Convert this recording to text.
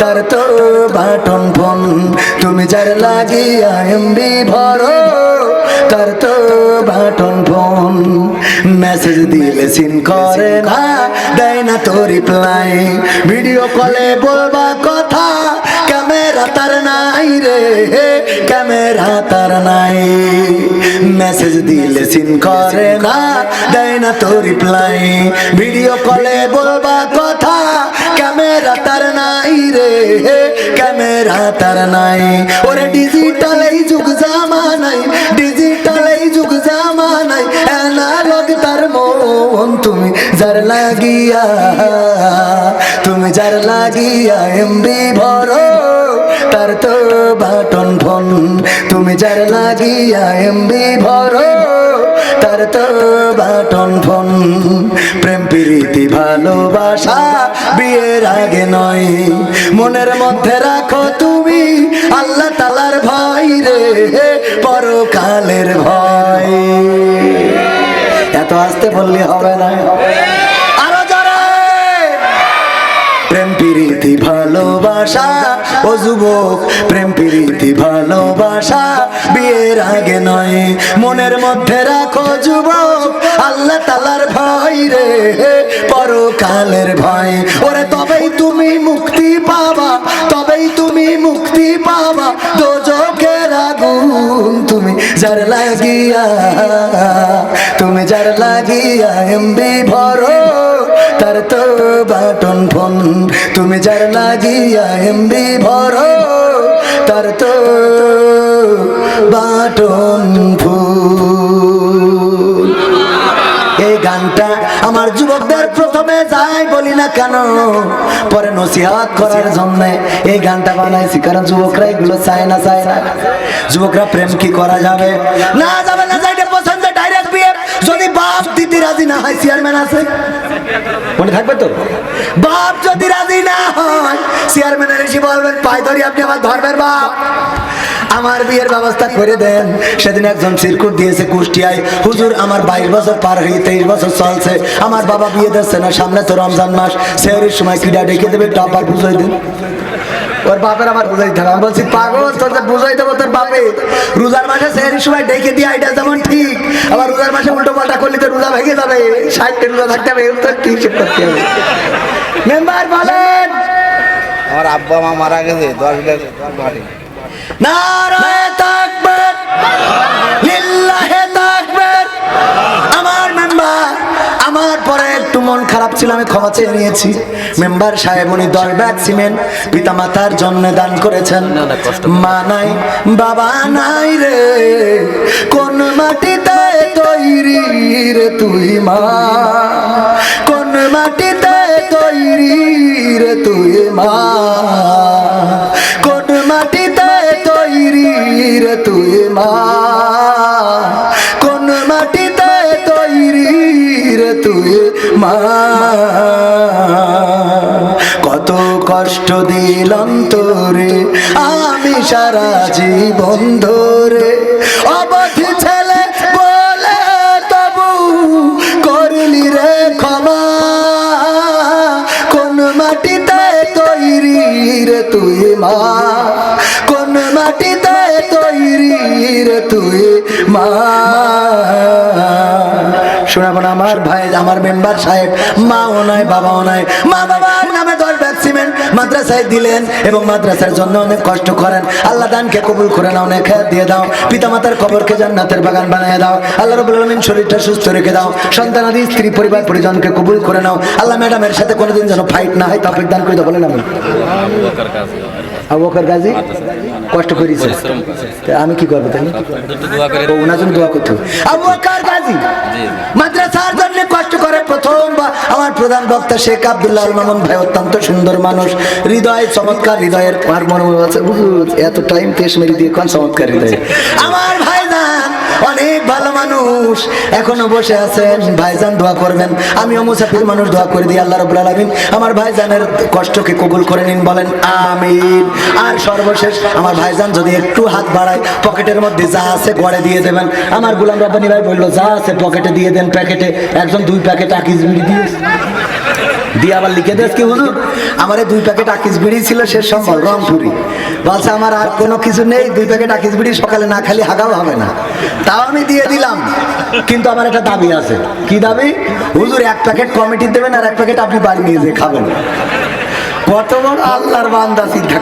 তার তো button phone. তুমি যার লাগিয়া এমবি ভরো, তার তো বাটন ফোন। মেসেজ দিলে সিন করে না, দেয় না তো রিপ্লাই ভিডিও কলে বলবা কথা, ক্যামেরা তার নাই রে ক্যামেরা তার নাই। মেসেজ দিলে সিন করে না, দেয় না তো রিপ্লাই ভিডিও কলে বলবা কথা, ক্যামেরা তার রে ক্যামেরা তার নাই। ওরে ডিজিটাল এই যুগ জামা নাই ডিজিটাল এই যুগ জামানাই অ্যানালগ তার মন তুমি যার লাগিয়া, তুমি যার লাগিয়া এমবি ভরো, তার তো বাটন ফোন। তুমি যার লাগিয়া এমবি ভরো, তার তো বাটন ফোন। প্রেম, প্রীতি, ভালোবাসা বিয়ের আগে নয়। মনের মধ্যে রাখো তুমি আল্লাহ তালার ভাই রে, পরকালের ভয়। এত আসতে বললে হবে না আরও জোরে প্রেম প্রীতি ভালোবাসা, ও যুবক প্রেম প্রীতি ভালোবাসা, বিয়ের আগে নয়, মনের মধ্যে রাখো যুবক, আল্লাহ তালার ভয় রে, পরকালের ভয়। ওরে, তবেই তুমি মুক্তি পাবা, তবেই তুমি মুক্তি পাবা দোজকের আগুন তুমি যার লাগিয়া, তুমি যার লাগিয়া, এমবি ভরো, তার তো বাটন ফোন তুমি যার লাগিয়া এমবি ভরো, তার তো বাটন এই গানটা আমার যুবকদের প্রথমে যাই বলি না কেন, পরে নসিহাত করার জন্য এই গানটা বানাইছি, কারণ যুবকরা এগুলো চায় না চায় না। যুবকরা প্রেম কি করা যাবে? না যাবে না, যাইতে পছন্দ ডাইরেক্ট বিয়ে যদি বাপ দিদি রাজি না হয় চেয়ারম্যান আছে? মনে থাকবে তো? বাপ যদি রাজি না হয় চেয়ারম্যানের এসে বলবেন পাই ধরি, আপনি আমার ধর্মের বাপ। আমার বিয়ের ব্যবস্থা করে দেন। সেদিন একজন সিরকুট দিয়েছে কুষ্টিয়ায়। হুজুর, আমার বাইশ বছর পার হয়ে তেইশ বছর চলছে। আমার বাবা বিয়ে দিচ্ছে না, সামনে তো রমজান মাস। সেহরির সময় কিডা ডেকে দেবে, টপার বুঝাই দিন। ওর বাপের আমার বুঝাইতে হবে। আমি বলছি পাগল তোর যে বুঝাই দেবো তোর বাপে রোজার মাসে সেহরির সময় ডেকে দিয়ে এটা যেমন ঠিক আবার রোজার মাসে উল্টো পাল্টা করলে তো রোজা ভেঙে যাবে ষাটটা রোজা থাকতে হবে এগুলো তো ঠিক করতে হবে? মেম্বার বলেন। আমার আব্বা মা মারা গেছে দশ লাখ মাটি। নারায়ে তাকবীর। লিল্লাহে মন খারাপ ছিল আমি ক্ষমা চেয়ে নিয়েছি। মেম্বার সাহেব উনি দশ ব্যাগ সিমেন্ট পিতা মাতার জন্য দান করেছেন। মা নাই বাবা নাই রে কোন মাটিতে তৈরি রে তুই মা? কোন মাটিতে তৈরি রে তুই মা? কোন মাটিতে তৈরি রে তুই মা? কষ্ট দিলাম তোরে, আমি সারা জীবন ধরে। অবধি ছেলে বলে তবু করলি রে ক্ষমা। কোন মাটিতে তৈরি রে তুই মা? কোন মাটিতে তৈরি রে তুই মা? শোনাবো না আমার ভাই আমার মেম্বার সাহেব। মাও নাই বাবাও নাই। মা বাবার নামে দশ ব্যাগ সিমেন্ট মাদ্রাসায় দিলেন এবং মাদ্রাসার জন্য অনেক কষ্ট করেন। আল্লাহ দানকে কবুল করে নাও অনেক দিয়ে দাও। পিতা মাতার কবরকে জান্নাতের বাগান বানিয়ে দাও। আল্লাহ রবুল আলমিন শরীরটা সুস্থ রেখে দাও। সন্তানাদি স্ত্রী পরিবার পরিজনকে কবুল করে নাও। আল্লাহ ম্যাডামের সাথে কোনোদিন যেন ফাইট না হয় তাফিক দান করে দাও বলেন আমি আবু বকর গাজী কষ্ট করেছে। আমি কি করব ও ওনার জন্য দোয়া করতে হবে। আবু বকর গাজী প্রধান বক্তা শেখ আব্দুল্লাহ মামুন ভাই, অত্যন্ত সুন্দর মানুষ। হৃদয় চমৎকার, হৃদয়ের আর মনে আছে এত টাইম কেশমেরি মেরে দিয়ে কোন চমৎকার হৃদয়। আমার ভাইজান অনেক ভালো মানুষ। এখনও বসে আছেন। ভাইজান দোয়া করবেন। আমিও মুসাফির মানুষ দোয়া করে দিই, আল্লাহ রবুল আলমিন। আমার ভাইজানের কষ্টকে কবুল করে নিন, বলেন আমিন। আর সর্বশেষ, আমার ভাইজান যদি একটু হাত বাড়ায়, পকেটের মধ্যে যা আছে গড়ে দিয়ে দেবেন। আমার গুলাম রব্বানি ভাই বলল, যা আছে পকেটে দিয়ে দেন প্যাকেটে। একজন দুই প্যাকেট আকিস বিড়ি দিয়ে দিয়ে আবার লিখে দেয় কি হুজুর, আমার দুই প্যাকেট আকিস বিড়ি ছিল শেষ সম্বল রংপুরি। বলছে, আমার আর কোনো কিছু নেই, দুই প্যাকেট আকিস বিড়ি, সকালে না খালি হাগাও হবে না। তাও আমি দিয়ে দিলাম, কিন্তু আমার একটা দাবি আছে। কি দাবি? হুজুর, এক প্যাকেট কমিটি দেবেন, আর এক প্যাকেট আপনি বাড়ি নিয়ে যেয়ে খাবেন। কত বড় আল্লাহর বান্দা চিন্তা